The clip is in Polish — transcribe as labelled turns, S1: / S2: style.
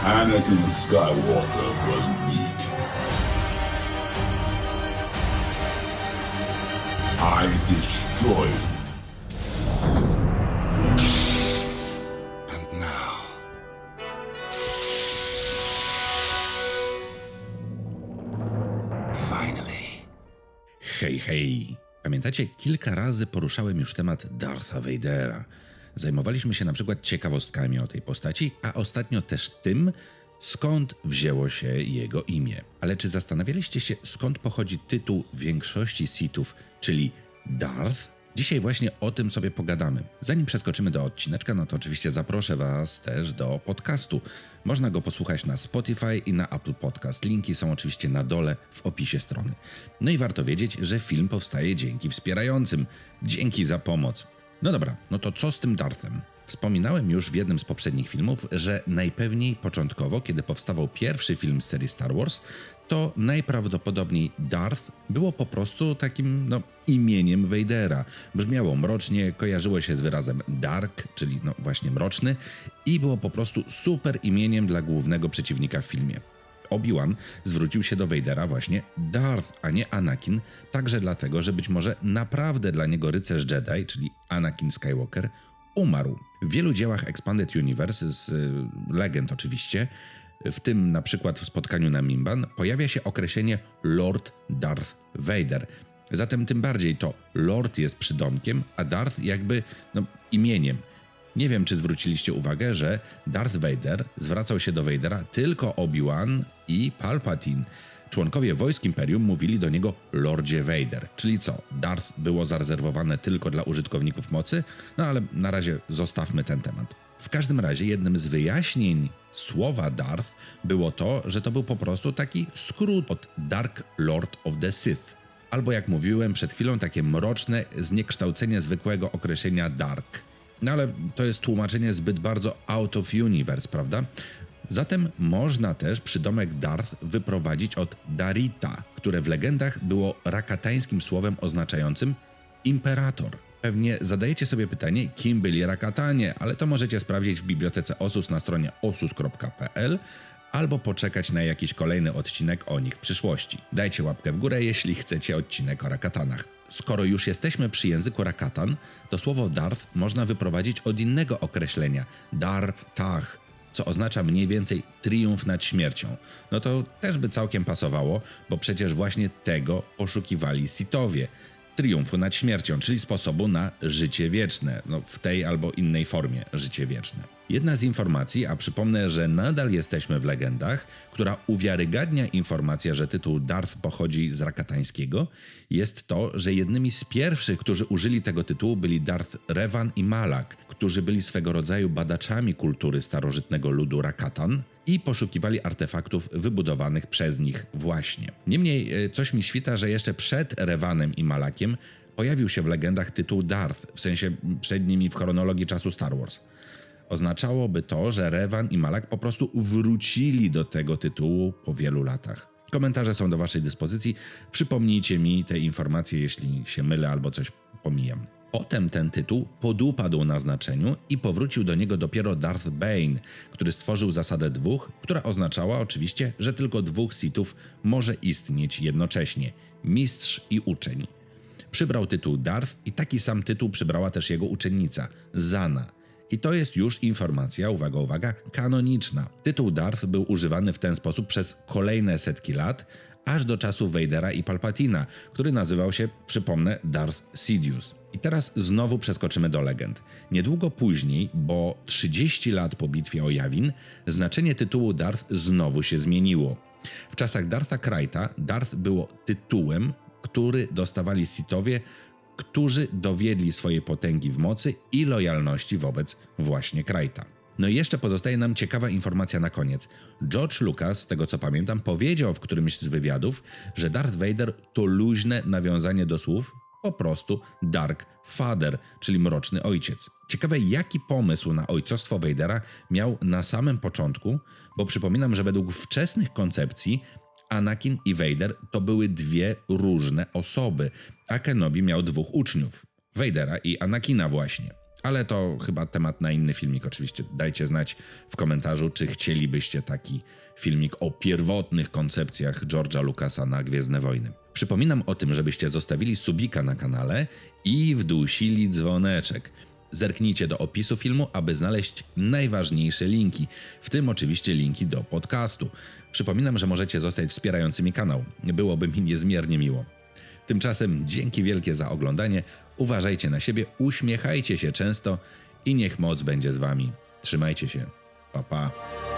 S1: Anakin Skywalker was weak. I destroyed him. And now, finally.
S2: Hej, hej. Pamiętacie, kilka razy poruszałem już temat Dartha Vadera. Zajmowaliśmy się na przykład ciekawostkami o tej postaci, a ostatnio też tym, skąd wzięło się jego imię. Ale czy zastanawialiście się, skąd pochodzi tytuł większości Sithów, czyli Darth? Dzisiaj właśnie o tym sobie pogadamy. Zanim przeskoczymy do odcineczka, no to oczywiście zaproszę Was też do podcastu. Można go posłuchać na Spotify i na Apple Podcast. Linki są oczywiście na dole w opisie strony. No i warto wiedzieć, że film powstaje dzięki wspierającym. Dzięki za pomoc. No dobra, no to co z tym Darthem? Wspominałem już w jednym z poprzednich filmów, że najpewniej początkowo, kiedy powstawał pierwszy film z serii Star Wars, to najprawdopodobniej Darth było po prostu takim no, imieniem Vadera. Brzmiało mrocznie, kojarzyło się z wyrazem dark, czyli no właśnie mroczny i było po prostu super imieniem dla głównego przeciwnika w filmie. Obi-Wan zwrócił się do Vadera właśnie Darth, a nie Anakin, także dlatego, że być może naprawdę dla niego rycerz Jedi, czyli Anakin Skywalker, umarł. W wielu dziełach Expanded Universe, z y, legend oczywiście, w tym na przykład w spotkaniu na Mimban, pojawia się określenie Lord Darth Vader. Zatem tym bardziej to Lord jest przydomkiem, a Darth jakby no, imieniem. Nie wiem, czy zwróciliście uwagę, że Darth Vader zwracał się do Vadera tylko Obi-Wan i Palpatine. Członkowie wojsk Imperium mówili do niego Lordzie Vader. Czyli co, Darth było zarezerwowane tylko dla użytkowników mocy? No ale na razie zostawmy ten temat. W każdym razie jednym z wyjaśnień słowa Darth było to, że to był po prostu taki skrót od Dark Lord of the Sith. Albo jak mówiłem przed chwilą, takie mroczne zniekształcenie zwykłego określenia Dark. No ale to jest tłumaczenie zbyt bardzo out of universe, prawda? Zatem można też przydomek Darth wyprowadzić od Darita, które w legendach było rakatańskim słowem oznaczającym imperator. Pewnie zadajecie sobie pytanie, kim byli Rakatanie, ale to możecie sprawdzić w bibliotece Osus na stronie osus.pl albo poczekać na jakiś kolejny odcinek o nich w przyszłości. Dajcie łapkę w górę, jeśli chcecie odcinek o Rakatanach. Skoro już jesteśmy przy języku Rakatan, to słowo Darth można wyprowadzić od innego określenia Dar Tach, co oznacza mniej więcej triumf nad śmiercią. No to też by całkiem pasowało, bo przecież właśnie tego poszukiwali Sithowie. Triumfu nad śmiercią, czyli sposobu na życie wieczne, no w tej albo innej formie życie wieczne. Jedna z informacji, a przypomnę, że nadal jesteśmy w legendach, która uwiarygadnia informację, że tytuł Darth pochodzi z rakatańskiego, jest to, że jednymi z pierwszych, którzy użyli tego tytułu byli Darth Revan i Malak, którzy byli swego rodzaju badaczami kultury starożytnego ludu Rakatan i poszukiwali artefaktów wybudowanych przez nich właśnie. Niemniej e, coś mi świta, że jeszcze przed Revanem i Malakiem pojawił się w legendach tytuł Darth, w sensie przed nimi w chronologii czasu Star Wars. Oznaczałoby to, że Revan i Malak po prostu wrócili do tego tytułu po wielu latach. Komentarze są do Waszej dyspozycji. Przypomnijcie mi te informacje, jeśli się mylę albo coś pomijam. Potem ten tytuł podupadł na znaczeniu i powrócił do niego dopiero Darth Bane, który stworzył zasadę dwóch, która oznaczała oczywiście, że tylko dwóch Sithów może istnieć jednocześnie mistrz i uczeń. Przybrał tytuł Darth i taki sam tytuł przybrała też jego uczennica, Zana. I to jest już informacja, uwaga, uwaga, kanoniczna. Tytuł Darth był używany w ten sposób przez kolejne setki lat, aż do czasów Vadera i Palpatina, który nazywał się, przypomnę, Darth Sidious. I teraz znowu przeskoczymy do legend. Niedługo później, bo 30 lat po bitwie o Yavin, znaczenie tytułu Darth znowu się zmieniło. W czasach Dartha Krajta Darth było tytułem, który dostawali Sithowie, którzy dowiedli swojej potęgi w mocy i lojalności wobec właśnie Krajta. No i jeszcze pozostaje nam ciekawa informacja na koniec. George Lucas, z tego co pamiętam, powiedział w którymś z wywiadów, że Darth Vader to luźne nawiązanie do słów po prostu Dark Father, czyli mroczny ojciec. Ciekawe, jaki pomysł na ojcostwo Vadera miał na samym początku, bo przypominam, że według wczesnych koncepcji Anakin i Vader to były dwie różne osoby, a Kenobi miał dwóch uczniów, Vadera i Anakina właśnie. Ale to chyba temat na inny filmik. Oczywiście dajcie znać w komentarzu, czy chcielibyście taki filmik o pierwotnych koncepcjach George'a Lucasa na Gwiezdne Wojny. Przypominam o tym, żebyście zostawili subika na kanale i wdusili dzwoneczek. Zerknijcie do opisu filmu, aby znaleźć najważniejsze linki, w tym oczywiście linki do podcastu. Przypominam, że możecie zostać wspierającymi kanał. Byłoby mi niezmiernie miło. Tymczasem dzięki wielkie za oglądanie. Uważajcie na siebie, uśmiechajcie się często i niech moc będzie z wami. Trzymajcie się. Pa pa.